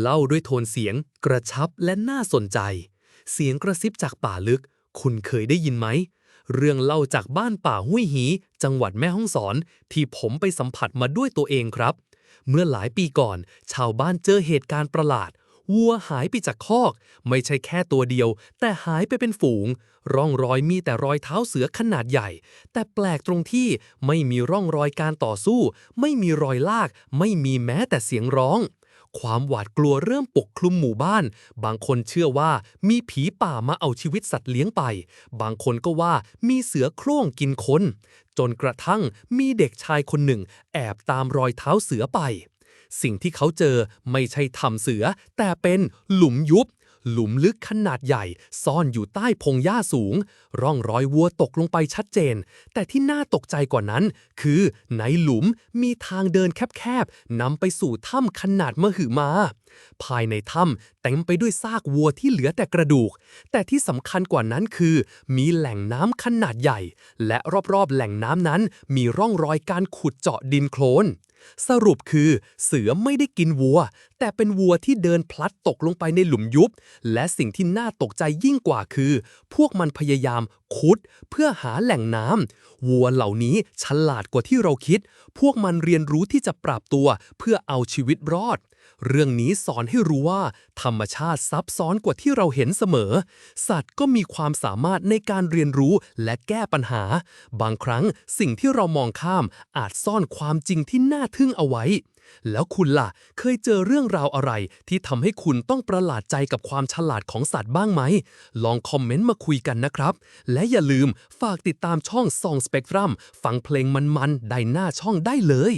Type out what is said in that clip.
เล่าด้วยโทนเสียง กระชับและน่าสนใจ เสียงกระซิบจากป่าลึก คุณเคยได้ยินไหม เรื่องเล่าจากบ้านป่าห้วยหี จังหวัดแม่ฮ่องสอน ที่ผมไปสัมผัสมาด้วยตัวเองครับ เมื่อหลายปีก่อน ชาวบ้านเจอเหตุการณ์ประหลาดวัวหายไปจากคอก ไม่ใช่แค่ตัวเดียว แต่หายไปเป็นฝูง ร่องรอยมีแต่รอยเท้าเสือขนาดใหญ่ แต่แปลกตรงที่ไม่มีร่องรอยการต่อสู้ ไม่มีรอยลาก ไม่มีแม้แต่เสียงร้อง ความหวาดกลัวเริ่มปกคลุมหมู่บ้าน บางคนเชื่อว่ามีผีป่ามาเอาชีวิตสัตว์เลี้ยงไป บางคนก็ว่ามีเสือโคร่งกินคน จนกระทั่งมีเด็กชายคนหนึ่ง แอบตามรอยเท้าเสือไป สิ่งที่เขาเจอไม่ใช่ทำเสือ แต่เป็นหลุมยุบ หลุมลึกขนาดใหญ่ ซ่อนอยู่ใต้พงหญ้าสูง ร่องรอยวัวตกลงไปชัดเจน แต่ที่น่าตกใจกว่านั้น คือในหลุมมีทางเดินแคบๆนำไปสู่ถ้ำขนาดมหึมา ภายในถ้ำเต็มไปด้วยซากวัวที่เหลือแต่กระดูก แต่ที่สำคัญกว่านั้นคือ มีแหล่งน้ำขนาดใหญ่ และรอบๆแหล่งน้ำนั้น มีร่องรอยการขุดเจาะดินโคลนสรุปคือเสือไม่ได้กินวัว แต่เป็นวัวที่เดินพลัดตกลงไปในหลุมยุบ และสิ่งที่น่าตกใจยิ่งกว่าคือ พวกมันพยายามขุดเพื่อหาแหล่งน้ำวัวเหล่านี้ฉลาดกว่าที่เราคิด พวกมันเรียนรู้ที่จะปรับตัวเพื่อเอาชีวิตรอด เรื่องนี้สอนให้รู้ว่า ธรรมชาติซับซ้อนกว่าที่เราเห็นเสมอ สัตว์ก็มีความสามารถในการเรียนรู้และแก้ปัญหา บางครั้งสิ่งที่เรามองข้ามอาจซ่อนความจริงที่น่าทึ่งเอาไว้ แล้วคุณล่ะ เคยเจอเรื่องราวอะไร ที่ทำให้คุณต้องประหลาดใจกับความฉลาดของสัตว์บ้างไหม ลองคอมเมนต์มาคุยกันนะครับ และอย่าลืมฝากติดตามช่อง Song Spectrum ฟังเพลงมันๆ ได้หน้าช่องได้เลย